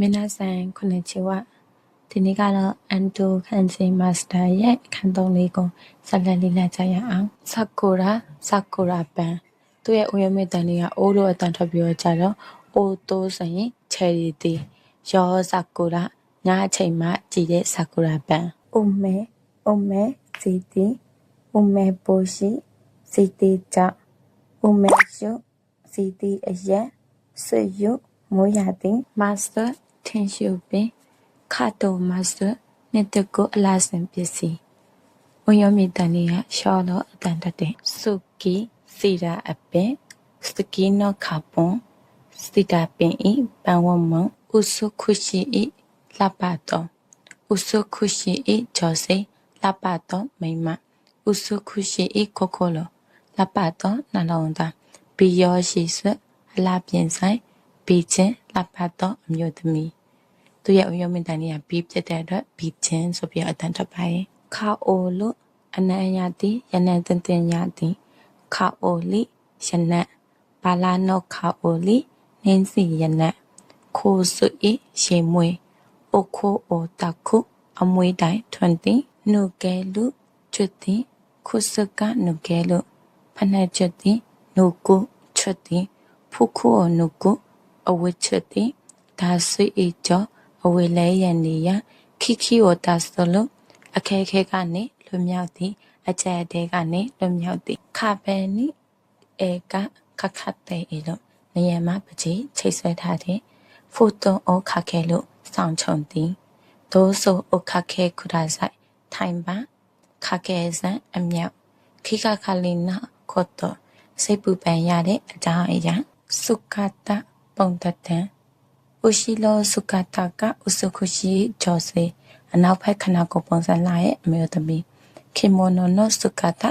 မင်းသားဆိုင်ခုနှစ်ချေဝဒီနေ့ကတော့အန်တိုခန်ချင်းမာစတာရဲ့ခန်းသုံးလေးကိုဆက်လက်လေ့လာကြရအောင်ဆာကူရာဆာကူရာပန်သူ့ရဲ့ဥယျာဉ်မြင့်တန်လေးကအိုးလိုအတန်ထွက်ပြီးတော့ကြတော့အိုးတိုးဆိုရင်ချယ်ရီတီရောဆာကူရာညအချိန်မှကြည်တဲ့ဆာကူရာပန်ဥမဲဥမဲစီတီဥမဲပိုရှိစီတီကြဥမဲရှုစီတီအရက်ဆွေယုမိုးရတဲ့ master ထင်ရှုပင်ခါတိုမတ်စတာနှစ်တကုအလားစင်ပစ္စည်းဝင်ရမီတန်လေးကရှောလောအတန်တတဲ့စုကီစီရာအပင်စကီနောခါပွန်စတိတာပင်ဤပန်ဝမဥစုခုရှိဤလပတ်တော်ဥစုခုရှိဤဂျောစေလပတ်တော်မိမဥစုခုရှိဤခိုခိုလောလပတ်တော်နှလုံးသားဘီယောရှိဆွအလားပြင်ဆိုင်ဘီချင်းလပတ်တော်အမျိုးသမီး သူရဲ့အယုံမင်တန်လေးကဘီဖြစ်တဲ့အတွက်ဘီချင်းဆိုပြီးအတန်ထွက်ပါရဲ့ခါအိုလို့အနံ့ရသည်ယနံတင်တင်ရသည်ခါအိုလိယနံဘာလာနောခါအိုလိနင်းစီယနံခိုးစုဤရှေမွေအိုခိုအိုတခုအမွေတိုင်ထွန်သည်နုကဲလူချွတ်သည်ခုစကနုကဲလူဖနက်ချွတ်သည်နုကုချွတ်သည်ဖုခုအနုကုအဝချွတ်သည်ဒါဆွေဤကျော် အဝေလဲရန်နေရခိခိဝတာစလုအခဲခဲကနေလွတ်မြောက်သည်အကြက်တဲကနေလွတ်မြောက်သည်ခပဲနိဧကခခတ်တဲ့ဤလို့နေရမှာပကြီးချိတ်ဆွဲထားတဲ့ဖိုတွန်ဩခခဲလို့စောင့်ချုံသည်ဒိုးဆိုဩခခဲခုဒါဆိုင်ထိုင်ပါခခဲစံအမြောက်ခိကခလီနာခေါ်တော့စိတ်ပူပန်ရတဲ့အကြောင်းအရာစုခတပုံတတန် ဥရှိလောစုကတာကဥစုခုရှိဂျောစေအနောက်ဘက်ခနာကိုပုံစံလာရဲ့အမျိုးသမီးခီမိုနိုနိုစုကတာ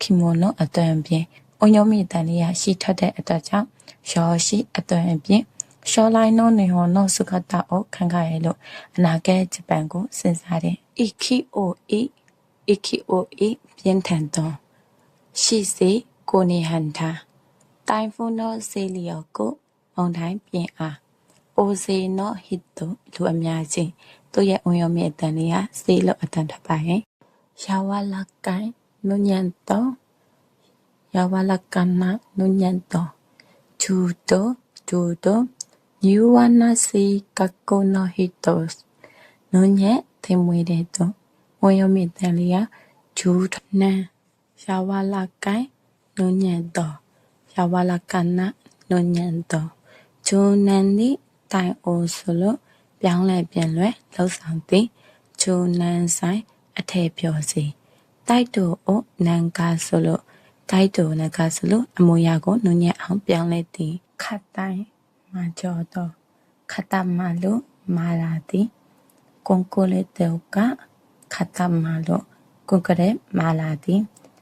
ခီမိုနိုအသွင်ပြင်အုံညမီတန်လေးရရှိထတဲ့အတွက်ကြောင့်ရောရှိအသွင်ပြင်ရှောလိုက်နိုနေဟောနိုစုကတာကိုခံခရဲလို့အနာဂတ်ဂျပန်ကိုစဉ်းစားတယ်။ EKOE EKOE ပြင်းထန်သောရှိစေကိုနေဟန်တာတိုင်ဖုန်နောဆေလီယောကိုမုန်တိုင်းပြင်အား အိုဇေနောဟစ်တုလူအများချင်းသူ့ရဲ့ဝင်ရောမြအတန်လေးကစေလို့အတန်ထပ်ပါရဲ့ယာဝလကိုင်နုညန်တောယာဝလကနာနုညန်တောဂျူတိုဂျူတိုညူဝနာစီကကိုနောဟစ်တောနုညက်သင်မွေတဲ့တော့ဝင်ရောမြတန်လေးကဂျူနန်ယာဝလကိုင်နုညန်တောယာဝလကနာနုညန်တောဂျူနန်ဒီ တိုင်အိုဆိုလို့ပြောင်းလဲပြန်လွယ်လှုပ်ဆောင်သည်ဂျိုနန်ဆိုင်အထည်ပြောစီတိုက်တူအိုနန်ကာဆိုလို့တိုက်တူနန်ကာဆိုလို့အမူအရာကိုနုညံ့အောင်ပြောင်းလဲသည်ခတ်တိုင်းမာကျော်တော့ခတ်တမလို့မာလာသည်ကွန်ကိုလေတေကခတ်တမလို့ကွန်ကရဲမာလာသည်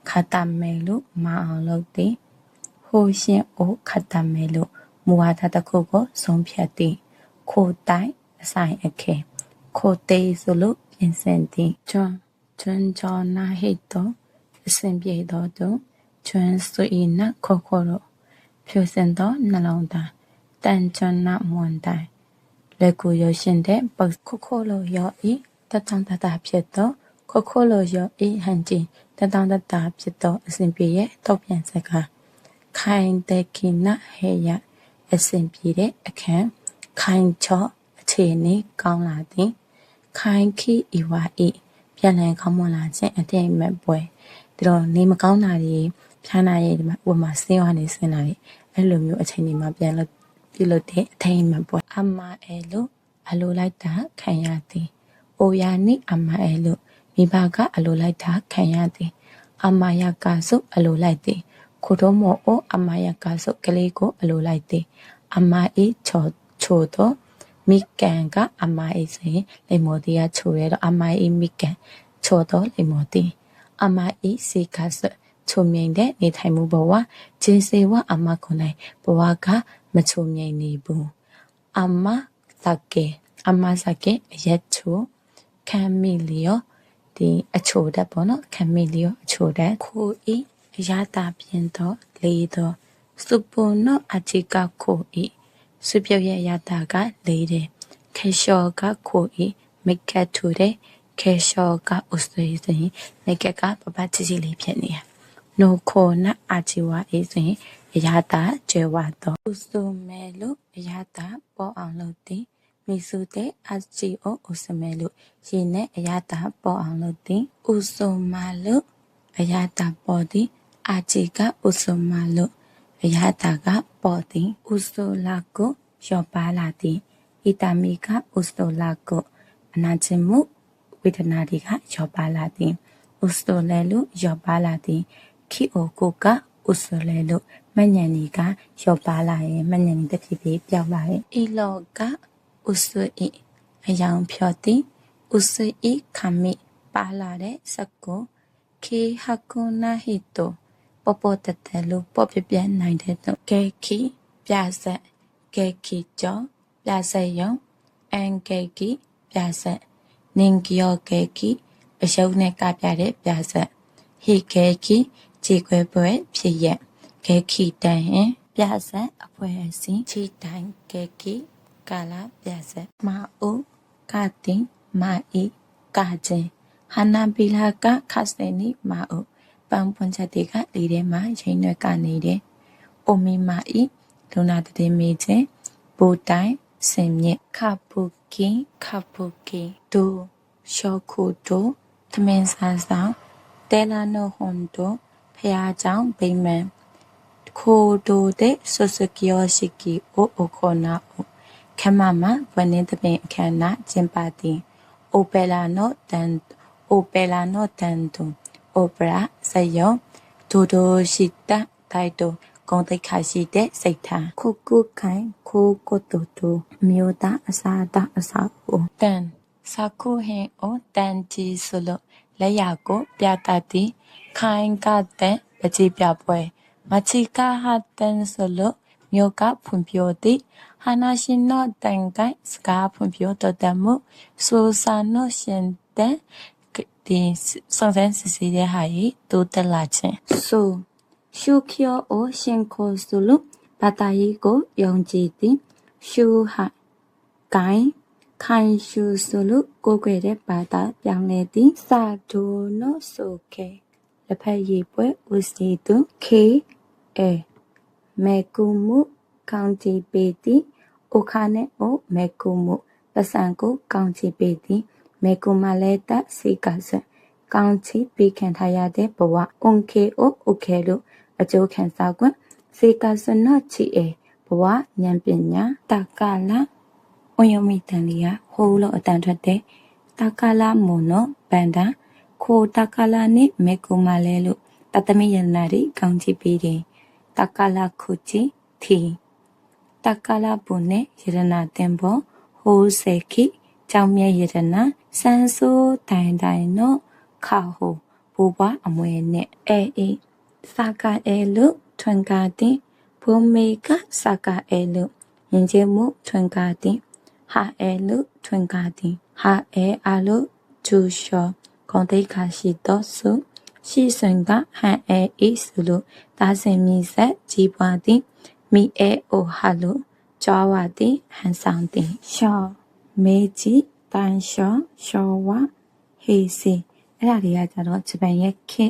ခတ်တမဲလို့မာအောင်လုပ်သည်ဟိုရှင်အိုခတ်တမဲလို့ မူဝါဒတစ်ခုကိုဆုံးဖြတ်သည်ခိုတိုင်အဆိုင်အခဲခိုသေးဆိုလို့ပြင်ဆင်သည်ကျွန်းကျွန်းကျော်နာဟိတ်တော့အစဉ်ပြေတော်သူကျွန်းစွေနခေါခေါတော့ဖြူစင်သောနှလုံးသားတန်ကျွန်းနာမွန်တိုင်းလက်ကိုရရှင်တဲ့ပုတ်ခိုခိုလိုရောဤတတန်တတာဖြစ်သောခိုခိုလိုရောဤဟန်ကြီးတတန်တတာဖြစ်သောအစဉ်ပြေရဲ့တော့ပြန်စကားခိုင်တဲ့ကိနဟေယ အစဉ်ပြေတဲ့အခန်းခိုင်ချော့အခြေအနေကောင်းလာသည်ခိုင်ခီဤဝါဤပြန်လည်ကောင်းမွန်လာခြင်းအတိတ်မဲ့ပွဲဒါတော့နေမကောင်းတာတွေဖြားနာရဲ့ဒီမှာဥပမာဆင်းရဲနေဆင်းတာတွေအဲ့လိုမျိုးအချိန်တွေမှာပြန်လို့ပြုလုပ်တဲ့အထိတ်မဲ့ပွဲအမအဲလို့အလိုလိုက်တာခံရသည်အိုယာနိအမအဲလို့မိဘကအလိုလိုက်တာခံရသည်အမယကဆုအလိုလိုက်သည် ခိုတော့မောအိုအမယကဆုကလေးကိုအလိုလိုက်သည်အမအေးချောချိုတော့မိကန်ကအမအေးဆိုရင်လိမ္မော်တီကချိုရဲတော့အမအေးမိကန်ချိုတော့လိမ္မော်တီအမအေးစီကဆချိုမြိန်တဲ့နေထိုင်မှုဘဝဂျင်းစေဝအမခွန်နိုင်ဘဝကမချိုမြိန်နေဘူးအမသကေအမစကေအရက်ချိုခံမီလျောဒီအချိုတက်ပေါ့နော်ခံမီလျောအချိုတက်ခိုဤ အရတာပြင်းတော့လေတော့စုပုနောအချိကခိုဤဆွပြုတ်ရဲ့ရတာကလေးတယ်ခေရှောကခိုဤမိတ်ကတ်ထူတဲ့ခေရှောကဥစရေးဆိုရင်မိတ်ကတ်ကပပချီချီလေးဖြစ်နေရနိုခိုနအာချီဝါအေးဆိုရင်အရာတာကျွဲဝါတော့ဥစုမဲလို့အရာတာပေါ်အောင်လုပ်သည်မိစုတဲ့အချီအိုဥစမဲလို့ရှင်နဲ့အရာတာပေါ်အောင်လုပ်သည်ဥစုမလို့အရာတာပေါ်သည် အာချီကဥစုမလို့အရာတာကပေါ်သည်ဥစုလာကိုရောပါလာသည်ဣတမီကဥစုလာကိုအနာချင်မှုဝေဒနာတွေကရောပါလာသည်ဥစုလဲလို့ရောပါလာသည်ခိအိုကိုကဥစုလဲလို့မညံနီကရောပါလာရင်မညံနီတစ်ဖြစ်ဖြစ်ပြောက်လာရင်ဤလောကဥစုဤအယောင်ဖြောသည်ဥစုဤခမိပါလာတဲ့စကုခေဟကုနာဟိတော ပပတတလို့ပပပြနိုင်တဲ့တော့ကေခိပြဆက်ကေခိကြောပြဆက်ယုံအန်ကေခိပြဆက်နင်ကယောကေခိအရှုံးနဲ့ကပြတဲ့ပြဆက်ဟိကေခိခြေခွဲပွဲဖြစ်ရက်ကေခိတန်ဟင်ပြဆက်အဖွဲအစင်းခြေတိုင်ကေခိကာလာပြဆက်မအိုကတိမာဤကာချင်းဟာနာပီလာကခတ်စနီမာအို ပန်းပွန်ချက်တွေကလေထဲမှာရိမ့်ရွက်ကနေတယ်။အိုမီမာဤဒုနာတည်မေခြင်းဘူတိုင်စင်မြင့်ခပုကင်ခပုကင်ဒူရှောခုတိုသမင်းဆန်းဆောင်တဲလာနိုဟွန်တိုဖျားချောင်းဗိမန်ခိုတိုတဲ့ဆွစကီယောရှိကီအိုအိုခေါနာအိုခမမဝနင်းတပင်အခမ်းနာကျင်းပသည်အိုပယ်လာနိုတန်အိုပယ်လာနိုတန်တူအိုပရာ စယုံဒိုဒိုရှိတတိုင်တိုဂုံတိတ်ခါရှိတဲ့စိတ်ထားခုကုခိုင်ခိုးကိုတူတူမြို့သားအစာတအစာအိုတန်စာခုဟင်အိုတန်ဂျီဆိုလို့လက်ရကို ပြတတ်သည်ခိုင်ကတဲ့ပကြီးပြပွဲမချီကာဟာတန်ဆိုလို့မြို့ကဖွံ့ဖြိုးသည်ဟာနာရှင်နော့တန်ကိုင်စကားဖွံ့ဖြိုးတော်တမှုဆိုစာနော့ရှင်တဲ့ ဒီစုံစမ်းစစ်ဆေးတဲ့ဟာကြီးတိုးတက်လာခြင်းဆိုရှုခောအိုရှင်ခိုဆိုလို့ဘာသာရေးကိုယုံကြည်သည်ရှုဟာကိုင်ခိုင်ရှုဆိုလို့ကိုယ်ွယ်တဲ့ဘာသာပြောင်းလဲသည်စာဒိုနော့ဆိုကေလက်ဖက်ရည်ပွဲဦးစီသူခေအဲမေကူမှုကောင်းတီပေသည်အိုခါနဲ့အိုမေကူမှုပစံကိုကောင်းချီပေသည် မေကူမလဲတစီကဆကောင်းချီပေးခံထားရတဲ့ဘဝအွန်ကေအိုအိုကေလို့အကျိုးခံစားခွင့်စေကစနော့ချီအေဘဝဉာဏ်ပညာတကလာအွန်ယမီတန်လီယာဟိုးလို့အတန်ထွက်တဲ့တကလာမွန်နောဘန္တာခိုတကလာနဲ့မေကူမလဲလို့တသမီယနာရီကောင်းချီပေးတယ်တကလာခုချီထီတကလာပုနဲ့ယရနာတင်ဘောဟိုးစေခိကြောင်မြဲယရနာ စန်းဆိုးတိုင်တိုင်နော့ခါဟိုဘူပွားအမွေနဲ့အဲအေးစာကအဲလုထွန်ကာတင်ဘုံမေကစာကအဲလုယဉ်ကျေးမှုထွန်ကာတင်ဟာအဲလုထွန်ကာတင်ဟာအဲအလုကျူရှောဂုံတိတ်ခါရှိတော့စုရှိစွန်ကဟန်အဲအေးစုလို့ဒါစင်မြည်ဆက်ကြီးပွားသည်မိအဲအိုဟာလို့ကြွားဝသည်ဟန်ဆောင်သည်ရှောမေကြီး တန်ရှောရှောဝဟေစီအဲ့ဒါတွေကကြတော့ဂျပန်ရဲ့ခေ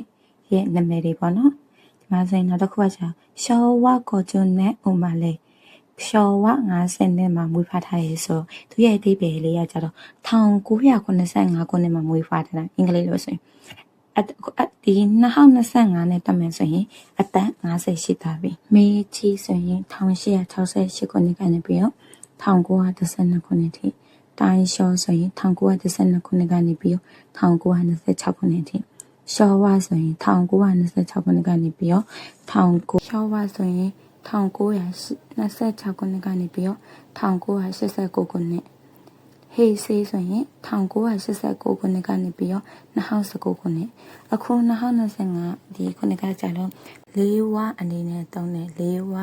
ရဲ့နာမည်တွေပေါ့နော်ဒီမှာဆိုရင်နောက်တစ်ခုကကျရှောဝကိုကျွန်းနဲ့ဥမာလေးရှောဝ50နဲ့မှမွေးဖွားထားရဲဆိုသူရဲ့အသေးပဲလေးကကြတော့1985ခုနှစ်မှာမွေးဖွားထားတာအင်္ဂလိပ်လို့ဆိုရင်အဒီ2025နဲ့တက်မယ်ဆိုရင်အသက်50ရှိသွားပြီမေချီဆိုရင်1868ခုနှစ်ကနေပြီးတော့1912ခုနှစ်ထိ တိုင်းရှောဆိုရင်1912ခုနှစ်ကနေပြီးတော့1926ခုနှစ်ထိရှောဝါဆိုရင်1926ခုနှစ်ကနေပြီးတော့19ရှောဝါဆိုရင်1926ခုနှစ်ကနေပြီးတော့1989ခုနှစ်ဟေးဆေးဆိုရင်1989ခုနှစ်ကနေပြီးတော့2019ခုနှစ်အခု2025ဒီခုနှစ်ကကြာတော့လေးဝအနေနဲ့တုံးတယ်လေးဝ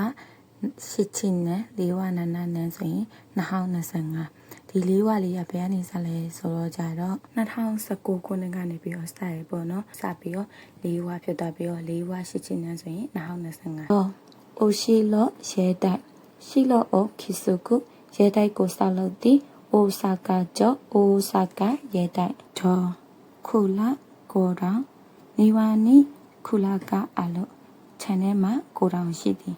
ရှစ်ချင်းနဲ့လေးဝနာနာနဲ့ဆိုရင်2025 ဒီလေးဝလေးကဘယ်ကနေစလဲဆိုတော့ကြတော့2019ခုနှစ်ကနေပြီးတော့စတယ်ပေါ့နော်စပြီးတော့လေးဝဖြစ်သွားပြီးတော့လေးဝရှစ်ချင်းနဲ့ဆိုရင်2025ဟောအိုရှိလောရဲတိုက်ရှိလောအိုခိစုကုရဲတိုက်ကိုဆောက်လုပ်သည်အိုဆာကာကျော်အိုဆာကာရဲတိုက်ဒေါ်ခုလာကိုရောင်နေဝါနီခုလာကအလို့ channel မှာကိုတောင်ရှိသည်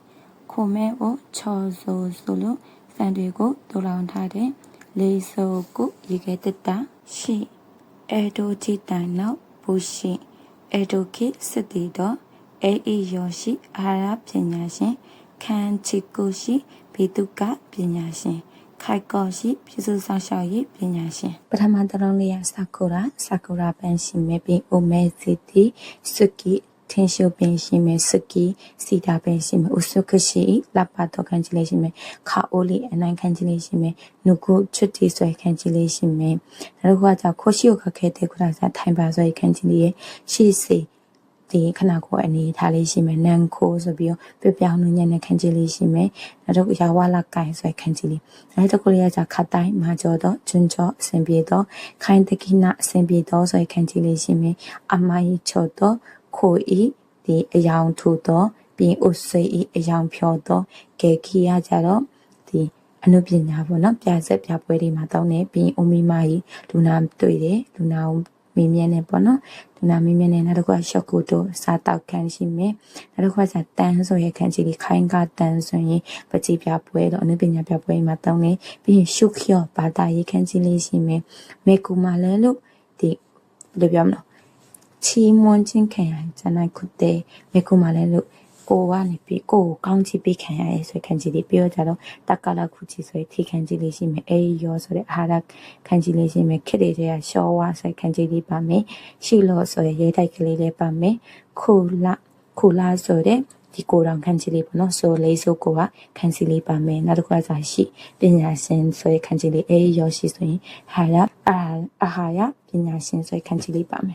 ခိုမဲကိုချော်ဆိုဆိုလို့ဖန်တွေကိုတူလောင်ထားတဲ့ လေးဆိုကိုရေခဲတက်တာရှိအဲဒိုဂျီတန်နောက်ဘူရှိအဲဒိုခိစစ်တီတော့အေအီယောရှိအာရပညာရှင်ခန်ချီကိုရှိဘေတုကပညာရှင်ခိုက်ကောရှိပြည်စုဆောင်ရှောက်ရေးပညာရှင်ပထမတလုံးလေးရဆာကူရာဆာကူရာပန်ရှိမဲ့ပြီးအိုမဲစီတီစုကီ ထင်းရှုပ်ပင်ရှိမဲ့စကီစီတာပင်ရှိမဲ့ဥစုခရှိလပ်ပါတော့ခံချလေးရှိမဲ့ခါအိုလီအနိုင်ခံချလေးရှိမဲ့နုကုချွတ်တီဆွဲခံချလေးရှိမဲ့နောက်တစ်ခုကခိုရှိုခခဲတဲ့ခုနကထိုင်ပါဆွဲခံချလေးရဲ့ရှိစီဒီခဏကိုအနေထားလေးရှိမယ်နန်ခိုးဆိုပြီးတော့ပြပြောင်းနှုံညံ့တဲ့ခန်းကြီးလေးရှိမယ်နောက်တော့ရာဝလာကိုင်ဆိုခန်းကြီးလေးနောက်တစ်ခုလေးကじゃခတ်တိုင်းမာကျော်တော့ဂျွန်းကျော်အစင်ပြေတော့ခိုင်တကိနာအစင်ပြေတော့ဆိုခန်းကြီးလေးရှိမယ်အမိုင်းချော်တော့ ခိုဤဒီအယောင်ထူတော့ပြီးဥဆွေဤအယောင်ဖြောတော့ကဲခီရကြတော့ဒီအနုပညာပေါ့နော်ပြဆက်ပြပွဲတွေမှာတောင်းနေပြီးအိုမီမာကြီးလူနာတွေ့တယ်လူနာကိုမင်းမြန်းနေပေါ့နော်လူနာမင်းမြန်းနေနောက်တစ်ခုကရှော့ကူတိုစားတောက်ခန်းရှိမယ်နောက်တစ်ခုကကျတန်းဆိုရခန်းကြီးဒီခိုင်းကတန်းဆိုရင်ပကြီးပြပွဲတော့အနုပညာပြပွဲမှာတောင်းနေပြီးရင်ရှုခောဘာသာရေးခန်းကြီးလေးရှိမယ်မေကူမာလဲလို့ဒီဘယ်လိုပြောမလဲ ချီမွန်ချင်းခံရဇနိုင်ခုတဲ့မေကူမာလဲလို့ကိုကနေပြီးကိုကိုကောင်းချီပေးခံရရဲဆိုခံကြီးလေးပြောကြတော့တက်ကလာခုချီဆိုထိခံကြီးလေးရှိမယ်အေးရောဆိုတဲ့အာဟာရခံကြီးလေးရှိမယ်ခစ်တွေတဲ့ရှောဝါဆိုခံကြီးလေးပါမယ်ရှိလို့ဆိုရရဲတိုက်ကလေးလေးပါမယ်ခုလာခုလာဆိုတဲ့ဒီကိုတောင်ခန်းချီလေးပေါ့နော်ဆိုလေးဆိုကိုကခန်းစီလေးပါမယ်နောက်တစ်ခုကစာရှိပညာရှင်ဆိုရခန်းချီလေးအေးရောရှိဆိုရင်ဟာရအာအာဟာရပညာရှင်ဆိုရခန်းချီလေးပါမယ်